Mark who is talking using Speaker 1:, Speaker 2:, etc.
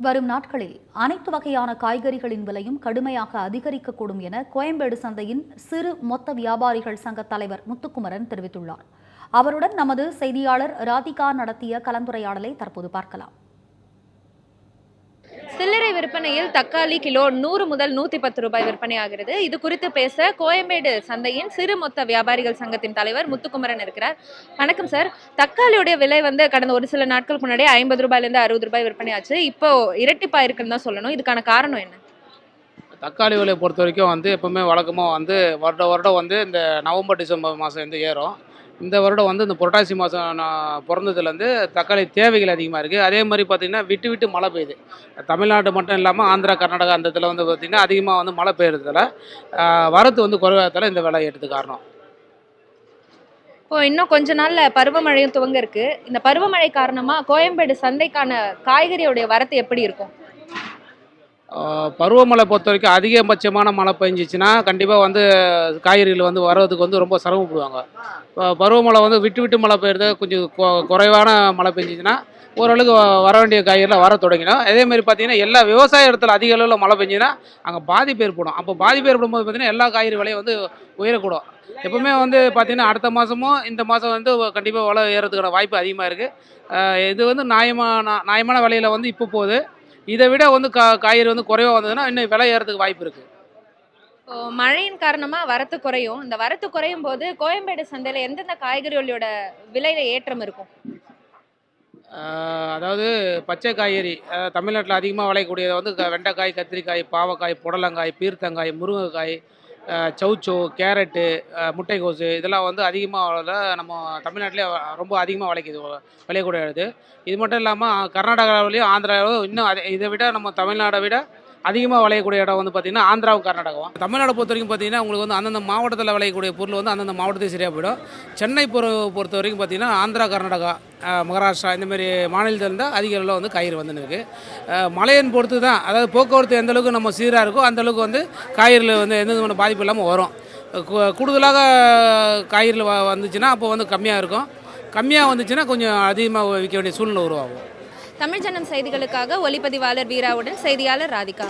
Speaker 1: வரும் நாட்களில் அனைத்து வகையான காய்கறிகளின் விலையும் கடுமையாக அதிகரிக்கக்கூடும் என கோயம்பேடு சந்தையின் சிறு மொத்த வியாபாரிகள் சங்க தலைவர் முத்துக்குமரன் தெரிவித்துள்ளார். அவருடன் நமது செய்தியாளர் ராதிகா நடத்திய கலந்துரையாடலை தற்போது பார்க்கலாம்.
Speaker 2: விற்பனையில் தக்காளி கிலோ நூறு முதல் நூத்தி பத்து ரூபாய் விற்பனையாகிறது. இது குறித்து பேச கோயம்பேடு சந்தையின் சிறு மொத்த வியாபாரிகள் சங்கத்தின் தலைவர் முத்துக்குமரன் இருக்கிறார். வணக்கம் சார். தக்காளியுடைய விலை வந்து கடந்த ஒரு சில நாட்களுக்கு முன்னாடி ஐம்பது ரூபாயிலேருந்து அறுபது ரூபாய் விற்பனை ஆச்சு இப்போ இரட்டிப்பா இருக்குன்னு தான் சொல்லணும். இதுக்கான காரணம் என்ன?
Speaker 3: தக்காளி விலையை பொறுத்த வரைக்கும் வந்து எப்பவுமே வழக்கமாக வந்து வருடம் வருடம் வந்து இந்த நவம்பர் டிசம்பர் மாதம் வந்து ஏறும். இந்த வருடம் வந்து இந்த புரட்டாசி மாதம் நான் பிறந்ததுலேருந்து தக்காளி தேவைகள் அதிகமாக இருக்குது. அதே மாதிரி பார்த்திங்கன்னா விட்டு விட்டு மழை பெய்யுது. தமிழ்நாடு மட்டும் இல்லாமல் ஆந்திரா கர்நாடகா அந்த இதில் வந்து பார்த்திங்கன்னா அதிகமாக வந்து மழை பெய்யறதுல வரத்து வந்து குறைவாதத்தால் இந்த விலை ஏற்றது காரணம்.
Speaker 2: இப்போ இன்னும் கொஞ்ச நாளில் பருவமழையும் துவங்க இருக்குது இந்த பருவமழை காரணமாக கோயம்பேடு சந்தைக்கான காய்கறியோடைய வரத்து எப்படி இருக்கும்?
Speaker 3: பருவமழை பொறுத்த வரைக்கும் அதிகபட்சமான மழை பெஞ்சிச்சுன்னா கண்டிப்பாக வந்து காய்கறிகள் வந்து வர்றதுக்கு வந்து ரொம்ப சிரமப்படுவாங்க. பருவமழை வந்து விட்டு விட்டு மழை பெய்யுறது கொஞ்சம் கொ- குறைவான மழை பெஞ்சிச்சுன்னா ஓரளவுக்கு வர வேண்டிய காய்கறிலாம் வர தொடங்கிடும். அதேமாதிரி பார்த்தீங்கன்னா எல்லா விவசாய இடத்துல அதிக அளவில் மழை பெஞ்சுன்னா அங்கே பாதிப்பு ஏற்படும். அப்போ பாதிப்பு ஏற்படும் போது பார்த்தீங்கன்னா எல்லா காய்கறி விலையும் வந்து உயரக்கூடும். எப்பவுமே வந்து பார்த்திங்கன்னா அடுத்த மாதமும் இந்த மாதம் வந்து கண்டிப்பாக விலை ஏறதுக்கான வாய்ப்பு அதிகமாக இருக்குது இது வந்து நியாயமான நியாயமான விலையில் வந்து இப்போ போகுது. இதை விட வந்து கா காய்கறி வந்து குறைவாக வந்ததுன்னா இன்னும் விலை ஏறதுக்கு வாய்ப்பு இருக்குது
Speaker 2: இப்போ மழையின் காரணமா வரத்து குறையும். இந்த வரத்து குறையும் போது கோயம்பேடு சந்தையில எந்தெந்த காய்கறிகளோட விலையில ஏற்றம் இருக்கும்?
Speaker 3: அதாவது பச்சை காய்கறி தமிழ்நாட்டில் அதிகமாக விளையக்கூடியது வந்து வெண்டைக்காய் கத்திரிக்காய் பாவக்காய் புடலங்காய் பீர்த்தங்காய் முருங்கைக்காய் சவுச்சோ கேரட்டு ஆஹ் முட்டைக்கோசு இதெல்லாம் வந்து அதிகமாக நம்ம தமிழ்நாட்டிலே ரொம்ப அதிகமாக விளைக்குது. விளையக்கூடியது இது. மட்டும் இல்லாமல் கர்நாடகாவிலையும் ஆந்திராவிலும் இன்னும் அதை இதை விட நம்ம தமிழ்நாடை விட அதிகமாக விளையக்கூடிய இடம் வந்து பார்த்திங்கன்னா ஆந்திராவும் கர்நாடகாவும். தமிழ்நாடு பொறுத்த வரைக்கும் பார்த்தீங்கன்னா உங்களுக்கு வந்து அந்தந்த மாவட்டத்தில் விளையக்கூடிய பொருள் வந்து அந்தந்த மாவட்டத்தையும் சரியாக போயிடும். சென்னை பொறு பொறுத்த வரைக்கும் பார்த்தீங்கன்னா ஆந்திரா கர்நாடகா மகாராஷ்டிரா இந்தமாரி மாநிலத்தில் இருந்தால் அதிக அளவில் வந்து காய்கறி வந்துன்னு இருக்கு மழையின் பொறுத்து தான் அதாவது போக்குவரத்து எந்தளவுக்கு நம்ம சீராக இருக்கோ அந்தளவுக்கு வந்து காய்கறியில் வந்து எந்த விதமான பாதிப்பு இல்லாமல் வரும். கூடுதலாக காய்கறியில் வ- வந்துச்சுன்னா அப்போ வந்து கம்மியாக இருக்கும். கம்மியாக வந்துச்சுன்னா கொஞ்சம் அதிகமாக விற்க வேண்டிய சூழ்நிலை உருவாகும்.
Speaker 2: தமிழ் ஜனம் செய்திகளுக்காக ஒளிப்பதிவாளர் வீராவுடன் செய்தியாளர் ராதிகா.